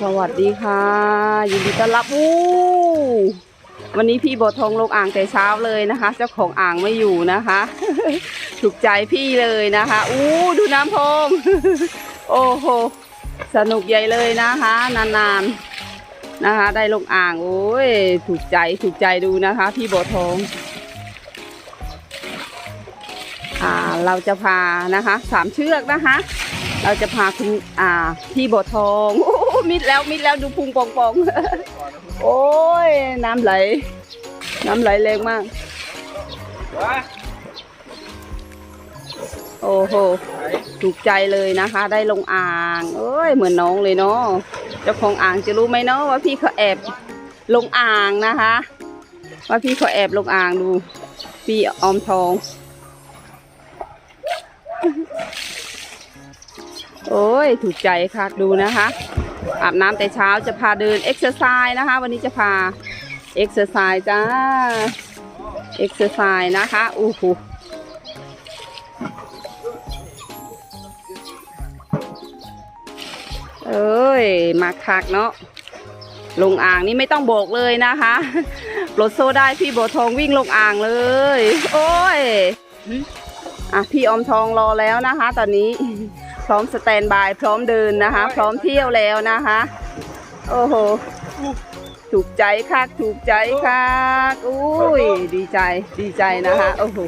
สวัสดีค่ะยินดีต้อนรับอู้วันนี้พี่บททองลงอ่างแต่เช้าเลยนะคะ เจ้าของอ่างไม่อยู่นะคะ ถูกใจพี่เลยนะคะ อู้ดูน้ำพองโอ้โหสนุกใหญ่เลยนะคะ นานๆนะคะ ได้ลงอ่างโอ้ยถูกใจถูกใจดูนะคะ พี่บททองอ่าเราจะพานะคะสามเชือกนะคะ เราจะพาคุณอ่าพี่บททองโอ้ มิดแล้วมิดแล้วดูพุงปองปองๆโอ้ยน้ำไหล น้ำไหลแรงมาก โอ้โหถูกใจเลยนะคะ ได้ลงอ่างเอ้ยเหมือนน้องเลยเนาะเจ้าของอ่างจะรู้ไหมเนาะว่าพี่เขาแอบลงอ่างนะคะ ว่าพี่เขาแอบลงอ่างดู พี่ออมทองโอ้ย ถูกใจค่ะ ดูนะคะ อาบน้ำแต่เช้าจะพาเดินเอ็กซ์ไซส์นะคะ วันนี้จะพาเอ็กซ์ไซส์จ้าเอ็กซ์ไซส์นะคะอู้หูเอ้ยมาคักเนาะลงอ่างนี่ไม่ต้องโบกเลยนะคะรถโซได้พี่โบทองวิ่งลงอ่างเลย โอ้ยอะพี่อมทองรอแล้วนะคะ ตอนนี้ ร้อมสแตนบาย พร้อมเดินนะคะ พร้อมเที่ยวแล้วนะคะ โอ้โห ถูกใจคักถูกใจคักอุ้ย ดีใจดีใจนะคะ โอ้โห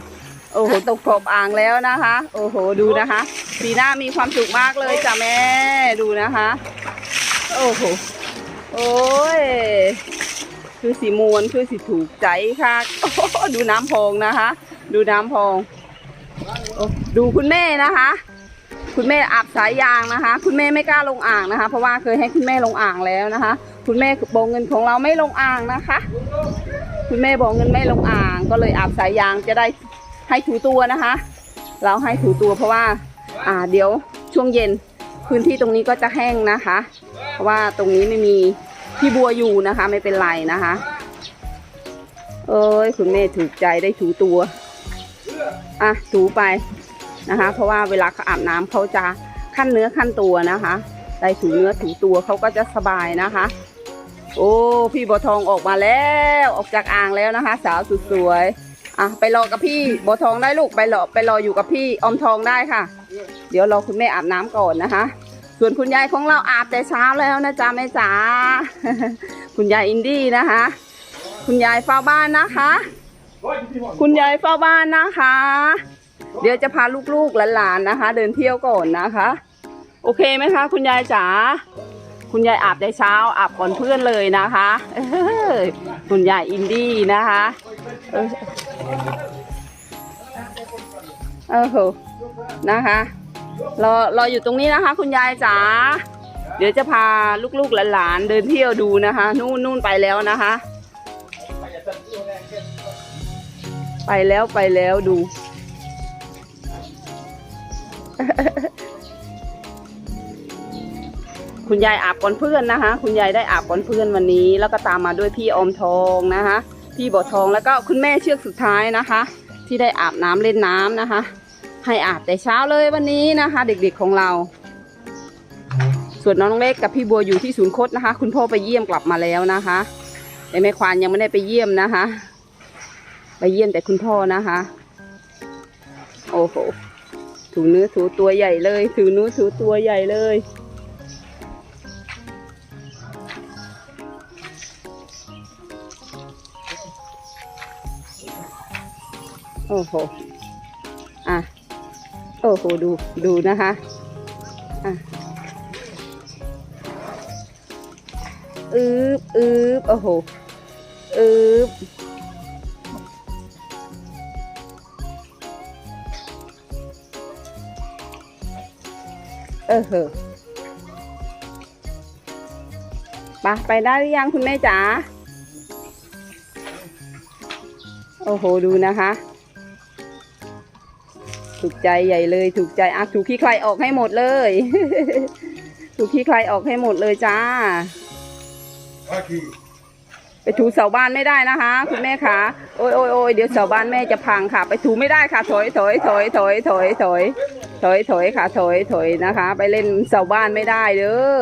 โอ้โหตกขอบอ่างแล้วนะคะ โอ้โหดูนะคะสีหน้ามีความสุขมากเลยจ้ะแม่ดูนะคะ โอ้โหโอ้ยคือสีมวนคือสีถูกใจคักโอ้โหดูน้ำพองนะคะ ดูน้ำพองโอ้ดูคุณแม่นะคะ คุณแม่อาบสายยางนะคะ คุณแม่ไม่กล้าลงอ่างนะคะ เพราะว่าเคยให้คุณแม่ลงอ่างแล้วนะคะ คุณแม่บอกเงินของเราไม่ลงอ่างนะคะ คุณแม่บอกเงินไม่ลงอ่าง ก็เลยอาบสายยางจะได้ให้ถูตัวนะคะ เราให้ถูตัวเพราะว่าอ่าเดี๋ยวช่วงเย็นพื้นที่ตรงนี้ก็จะแห้งนะคะ เพราะว่าตรงนี้ไม่มีพี่บัวอยู่นะคะ ไม่เป็นไรนะคะ เอ้ยคุณแม่ถูกใจได้ถูตัวอะถูไป นะคะ เพราะว่าเวลาเขาอาบน้ำเขาจะขั้นเนื้อขั้นตัวนะคะได้ถูเนื้อถูตัวเขาก็จะสบายนะคะ โอ้พี่บัวทองออกมาแล้วออกจากอ่างแล้วนะคะ สาวสุดสวยอะไปรอกับพี่บัวทองได้ลูกไปรอไปรออยู่กับพี่อมทองได้ค่ะ เดี๋ยวรอคุณแม่อาบน้ำก่อนนะคะ ส่วนคุณยายของเราอาบแต่เช้าแล้วนะจ๊ะแม่จ๋าคุณยายอินดี้นะคะ คุณยายเฝ้าบ้านนะคะ คุณยายเฝ้าบ้านนะคะ เดี๋ยวจะพาลูกๆหลานๆนะคะ เดินเที่ยวก่อนนะคะ โอเคไหมคะ คุณยายจ๋าคุณยายอาบแต่เช้าอาบก่อนเพื่อนเลยนะคะคุณยายอินดี้นะคะเออโหนะคะ รอรออยู่ตรงนี้นะคะ คุณยายจ๋าเดี๋ยวจะพาลูกๆหลานๆเดินเที่ยวดูนะคะ นู่นนู่นไปแล้วนะคะ ไปแล้วไปแล้วดู คุณยายอาบก่อนเพื่อนนะคะ คุณยายได้อาบก่อนเพื่อนวันนี้ แล้วก็ตามมาด้วยพี่อมทองนะคะ พี่บอทองแล้วก็คุณแม่เชือกสุดท้ายนะคะ ที่ได้อาบน้ำเล่นน้ำนะคะ ให้อาบแต่เช้าเลยวันนี้นะคะ เด็กๆของเรา ส่วนน้องเล็กกับพี่บัวอยู่ที่ศูนย์คดนะคะ คุณพ่อไปเยี่ยมกลับมาแล้วนะคะแต่แม่ควานยังไม่ได้ไปเยี่ยมนะคะ ไปเยี่ยมแต่คุณพ่อนะคะ โอ้โห ถูเนื้อถูตัวใหญ่เลย ถูเนื้อถูตัวใหญ่เลย โอ้โห อะ โอ้โห ดู ดูนะคะ อะอืบอืบโอ้โหอืบ ออเหอะไปไปได้หรือยังคุณแม่จ๋า โอ้โห ดูนะคะ ถูกใจใหญ่เลย ถูกใจอะถูกขี้ใครออกให้หมดเลย ถูกขี้ใครออกให้หมดเลยจ้า ไปถูเสาบ้านไม่ได้นะคะ คุณแม่คะโอ้ยโอ้ยโอ้ยเดี๋ยวเสาบ้านแม่จะพังค่ะ ไปถูไม่ได้ค่ะ ถอยถอยถอยถอยถอยถอย ถอยถอยค่ะถอยถอยนะคะ ไปเล่นเสาบ้านไม่ได้เด้อ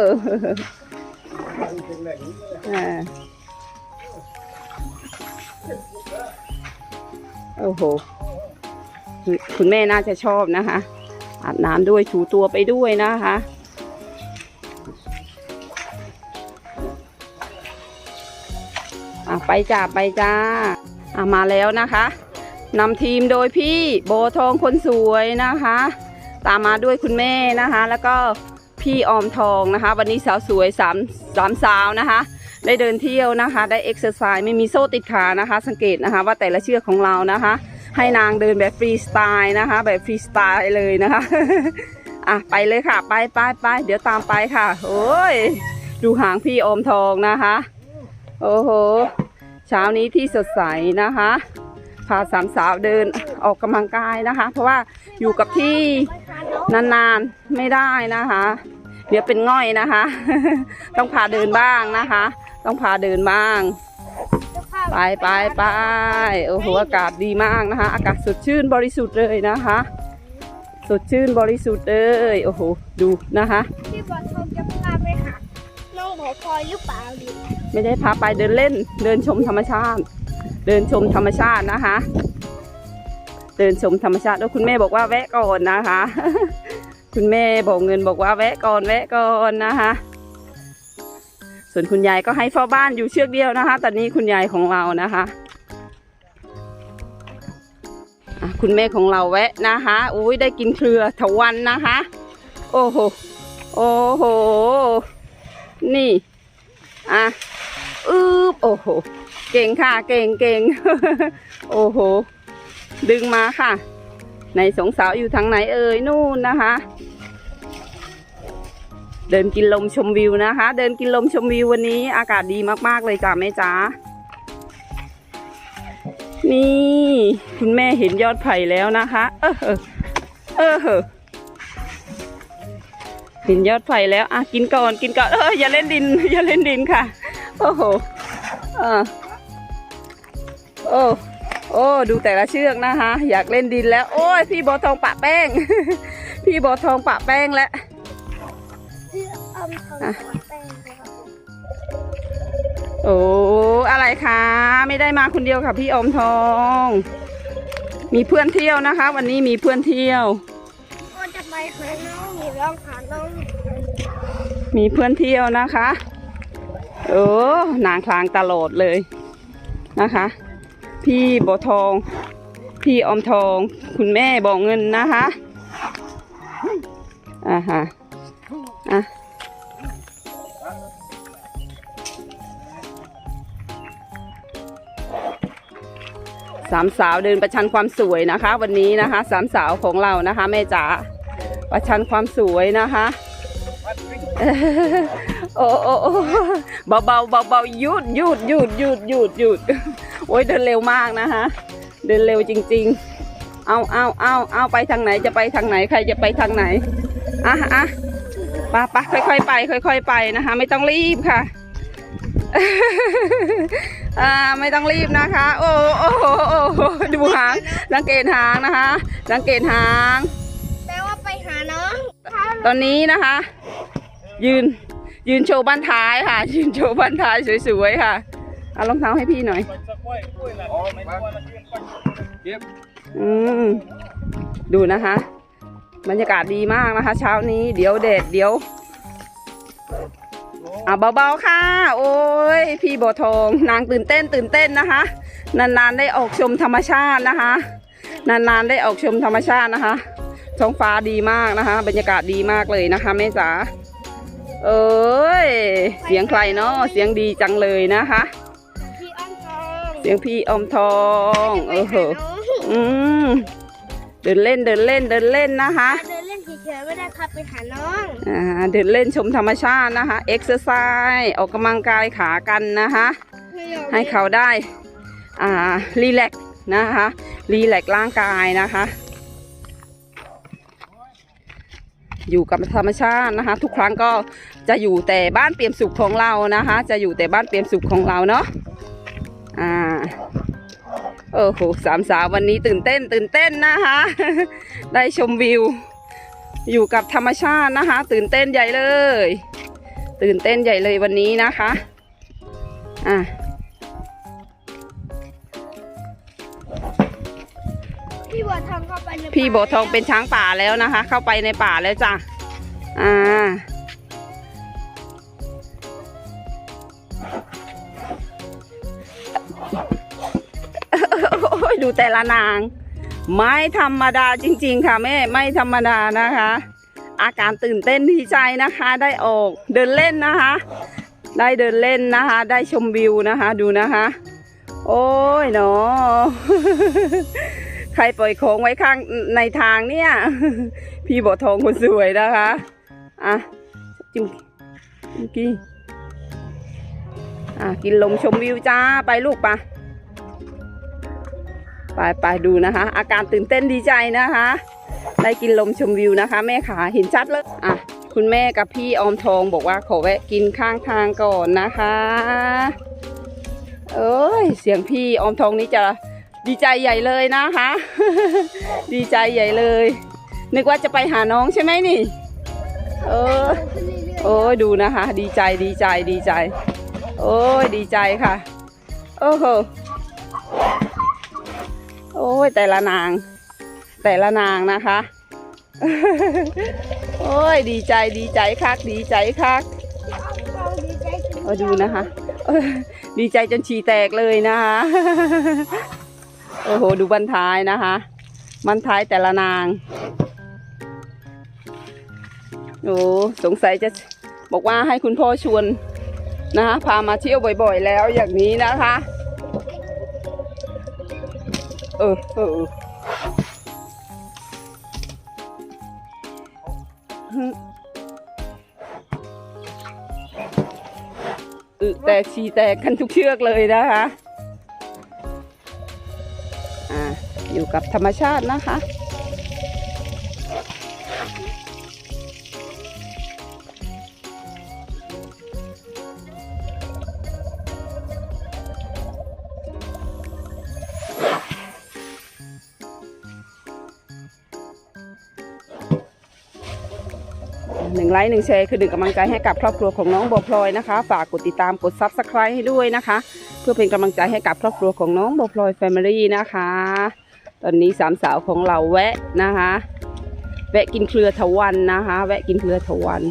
โอ้โห คุณแม่น่าจะชอบนะคะ อาบน้ำด้วยถูตัวไปด้วยนะคะอะไปจ้าไปจ้าอะมาแล้วนะคะนำทีมโดยพี่โบทองคนสวยนะคะ ตามมาด้วยคุณแม่นะคะ แล้วก็พี่ออมทองนะคะ วันนี้สาวสวยสามสามสาวนะคะ ได้เดินเที่ยวนะคะ ได้เอ็กซ์ไซส์ไม่มีโซ่ติดขานะคะ สังเกตนะคะว่าแต่ละเชือกของเรานะคะ ให้นางเดินแบบฟรีสไตล์นะคะ แบบฟรีสไตล์เลยนะคะอะไปเลยค่ะ ไปไปไปเดี๋ยวตามไปค่ะ โอ้ยดูหางพี่ออมทองนะคะ โอ้โห เช้านี้ที่สดใสนะคะ พาสามสาวเดินออกกำลังกายนะคะ เพราะว่าอยู่กับที่นานๆไม่ได้นะคะ เดี๋ยวเป็นง่อยนะคะ ต้องพาเดินบ้างนะคะ ต้องพาเดินบ้างไปไปไปโอ้โหอากาศดีมากนะคะ อากาศสดชื่นบริสุทธิ์เลยนะคะ สดชื่นบริสุทธิ์เลยโอ้โหดูนะคะพี่บอลเขาจะพาไปหาน้องหอคอยหรือเปล่าดิไม่ได้พาไปเดินเล่นเดินชมธรรมชาติ เดินชมธรรมชาตินะคะ เดินชมธรรมชาติแล้วคุณแม่บอกว่าแวะก่อนนะคะ คุณแม่บอกเงินบอกว่าแวะก่อนแวะก่อนนะคะ ส่วนคุณยายก็ให้เฝ้าบ้านอยู่เชือกเดียวนะคะ ตอนนี้คุณยายของเรานะคะคุณแม่ของเราแวะนะคะอุ้ยได้กินเครือถวันนะคะ โอ้โห โอ้โห นี่ อะอึบโอ้โห เก่งค่ะ เก่งเก่งโอ้โห ดึงมาค่ะ ในสงสาวอยู่ทางไหนเอ่ยนู่นนะคะ เดินกินลมชมวิวนะคะ เดินกินลมชมวิววันนี้ อากาศดีมากๆเลยจ้าแม่จ๋านี่ คุณแม่เห็นยอดไผ่แล้วนะคะเออเออเออเออเห็นยอดไผ่แล้วอะกินก่อนกินก่อนเอออย่าเล่นดิน อย่าเล่นดินค่ะ โอ้โห เออ โอ้โอ้ดูแต่ละเชือกนะคะ อยากเล่นดินแล้ว โอ้ยพี่โบอทองปะแป้ง พี่โบอทองปะแป้งแล้วพี่อมทำอะแป้งนะครับโอ้อะไรคะ ไม่ได้มาคนเดียวค่ะ พี่อมทอง มีเพื่อนเที่ยวนะคะ วันนี้มีเพื่อนเที่ยวก็จะไปหาน้องหรือร้องหาน้องมีเพื่อนเที่ยวนะคะโอ้นางคลางตลอดเลยนะคะ พี่บวทอง พี่อมทอง คุณแม่บอกเงินนะคะอ่าฮะอะสามสาวเดินประชันความสวยนะคะ วันนี้นะคะสามสาวของเรานะคะแม่จ๋าประชันความสวยนะคะโอ้โอ้โอ้เบาเบาเบาเบาหยุดหยุดหยุดหยุดหยุดหยุด โอ้ยเดินเร็วมากนะคะ เดินเร็วจริง ๆ เอาเอาเอาเอาไปทางไหนจะไปทางไหนใครจะไปทางไหนอะอะไปไปค่อยๆไป ค่อย ๆ ไปนะคะ ไม่ต้องรีบค่ะอ่าไม่ต้องรีบนะคะโอ้โอ้โอ้โอ้โอ้ดูหางสังเกตหางนะคะสังเกตหางแปลว่าไปหาน้องตอนนี้นะคะ ยืนยืนโชว์บ้านท้ายค่ะ ยืนโชว์บ้านท้ายสวยๆค่ะเอารองเท้าให้พี่หน่อย อืมดูนะคะ บรรยากาศดีมากนะคะ เช้านี้เดี๋ยวแดดเดี๋ยวอะเบาๆค่ะ โอ้ยพี่โบวทองนางตื่นเต้นตื่นเต้นนะคะ นานๆได้ออกชมธรรมชาตินะคะ นานๆได้ออกชมธรรมชาตินะคะท้องฟ้าดีมากนะคะ บรรยากาศดีมากเลยนะคะแม่จ๋าเอ้ยเสียงใครเนาะเสียงดีจังเลยนะคะ เสียงพี่อมทองเออเหอะน้องอืมเดินเล่นเดินเล่นเดินเล่นนะคะ เดินเล่นเฉยๆไม่ได้ครับไปหาน้องอ่าเดินเล่นชมธรรมชาตินะคะเอ็กซ์ไซส์ออกกำลังกายขากันนะคะ ให้เขาได้ อ่ารีแลกซ์นะคะรีแลกซ์ร่างกายนะคะ อยู่กับธรรมชาตินะคะ ทุกครั้งก็จะอยู่แต่บ้านเปี่ยมสุขของเรานะคะ จะอยู่แต่บ้านเปี่ยมสุขของเราเนาะ อ่าโอ้โหสามสาววันนี้ตื่นเต้น ตื่นเต้นนะคะ ได้ชมวิว อยู่กับธรรมชาตินะคะ ตื่นเต้นใหญ่เลย ตื่นเต้นใหญ่เลยวันนี้นะคะอะพี่บัวทองเข้าไปพี่โบทองเป็นช้างป่าแล้วนะคะ เข้าไปในป่าแล้วจ้ะอ่า ดูแต่ละนาง ไม่ธรรมดาจริง ๆ ค่ะแม่ไม่ธรรมดานะคะ อาการตื่นเต้นดีใจนะคะได้ออกเดินเล่นนะคะ ได้เดินเล่นนะคะ ได้ชมวิวนะคะ ดูนะคะ โอ้ยเนาะใครปล่อยของไว้ข้างในทางเนี่ย พี่บอทองคนสวยนะคะอะจิมจิมกี้อะกินลมชมวิวจ้าไปลูกปะ ไปไปดูนะคะ อาการตื่นเต้นดีใจนะคะ ได้กินลมชมวิวนะคะ แม่ขาเห็นชัดเลยอะคุณแม่กับพี่ออมทองบอกว่าขอแวะกินข้างทางก่อนนะคะ เอ้ยเสียงพี่ออมทองนี่จะดีใจใหญ่เลยนะคะ ดีใจใหญ่เลย นึกว่าจะไปหาน้องใช่ไหมนี่ เออโอ้ยดูนะคะ ดีใจดีใจดีใจ โอ้ยดีใจค่ะ โอ้โห โอ้ยแต่ละนาง แต่ละนางนะคะ โอ้ยดีใจดีใจคักดีใจคักๆเอาดูนะคะ ดีใจจนฉี่แตกเลยนะคะโอ้โหดูบันท้ายนะคะบันท้ายแต่ละนางโอ้สงสัยจะบอกว่าให้คุณพ่อชวนนะคะพามาเที่ยวบ่อยๆ แล้วอย่างนี้นะคะ เออเออเอออึแตกฉี่แตกกันทุกเชือกเลยนะคะ อ่า อยู่กับธรรมชาตินะคะ หนึ่งไลค์หนึ่งแชร์คือดึงกำลังใจให้กับครอบครัวของน้องบัวพลอยนะคะ ฝากกดติดตามกดซับสไครต์ให้ด้วยนะคะ เพื่อเป็นกำลังใจให้กับครอบครัวของน้องบัวพลอยแฟมิลี่นะคะ ตอนนี้สามสาวของเราแวะนะคะ แวะกินเครือทวันนะคะ แวะกินเครือทวัน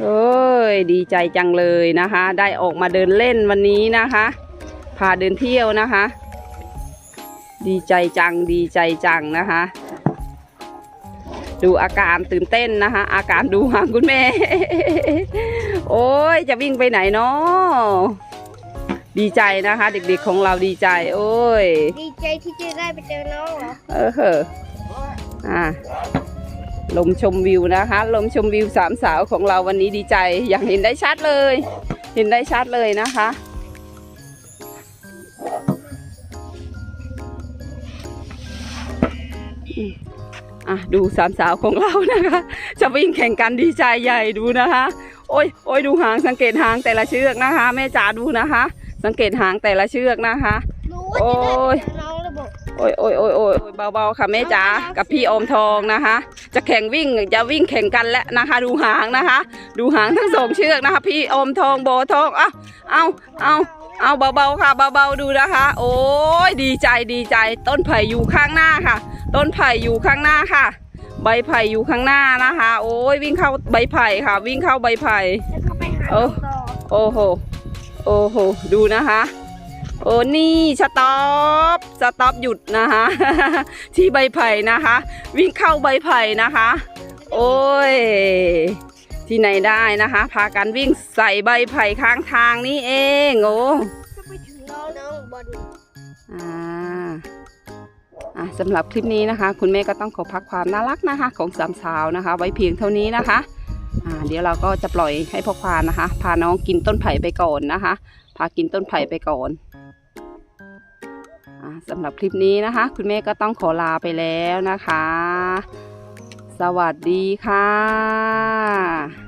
เอ้ยดีใจจังเลยนะคะ ได้ออกมาเดินเล่นวันนี้นะคะ พาเดินเที่ยวนะคะ ดีใจจังดีใจจังนะคะ ดูอาการตื่นเต้นนะคะ อาการดูหางคุณแม่ โอ้ยจะวิ่งไปไหนเนาะดีใจนะคะ เด็กๆของเราดีใจ โอ้ย ดีใจที่จะได้ไปเจอน้องเหรอเออเหอะอ่าลมชมวิวนะคะ ลมชมวิวสามสาวของเราวันนี้ดีใจอย่างเห็นได้ชัดเลย เห็นได้ชัดเลยนะคะอ่ะดูสามสาวของเรานะคะ จะวิ่งแข่งกันดีใจใหญ่ดูนะคะ โอ้ยโอ้ยดูหางสังเกตหางแต่ละเชือกนะคะ แม่จ๋าดูนะคะ สังเกตหางแต่ละเชือกนะคะรู้ว่าจะได้ไปเจอน้องระบบโอ้ยโอ้ยโอ้ยโอ้ยโอ้ยเบาๆค่ะแม่จ๋ากับพี่อมทองนะคะ จะแข่งวิ่งจะวิ่งแข่งกันแล้วนะคะ ดูหางนะคะ ดูหางทั้งสองเชือกนะคะ พี่อมทองโบทองอะเอาเอาเอาเบาๆค่ะเบาๆดูนะคะ โอ้ยดีใจดีใจต้นไผ่อยู่ข้างหน้าค่ะ ต้นไผ่อยู่ข้างหน้าค่ะ ใบไผ่อยู่ข้างหน้านะคะ โอ้ยวิ่งเข้าใบไผ่ค่ะ วิ่งเข้าใบไผ่แล้วก็ไปหาโอ้น้องต่อโอ้โหโอ้โหดูนะคะ โอ้นี่สต็อปสต็อปหยุดนะคะ ที่ใบไผ่นะคะ วิ่งเข้าใบไผ่นะคะ โอ้ยที่ไหนได้นะคะ พากันวิ่งใส่ใบไผ่ข้างทางนี่เองโอ้ก็ไปถึงน้องน้องบอลอ่าอะ สำหรับคลิปนี้นะคะ คุณแม่ก็ต้องขอพักความน่ารักนะคะ ของสามสาวนะคะ ไว้เพียงเท่านี้นะคะเดี๋ยวเราก็จะปล่อยให้พ่อควานนะคะ พาน้องกินต้นไผ่ไปก่อนนะคะ พากินต้นไผ่ไปก่อนอสำหรับคลิปนี้นะคะ คุณแม่ก็ต้องขอลาไปแล้วนะคะ สวัสดีค่ะ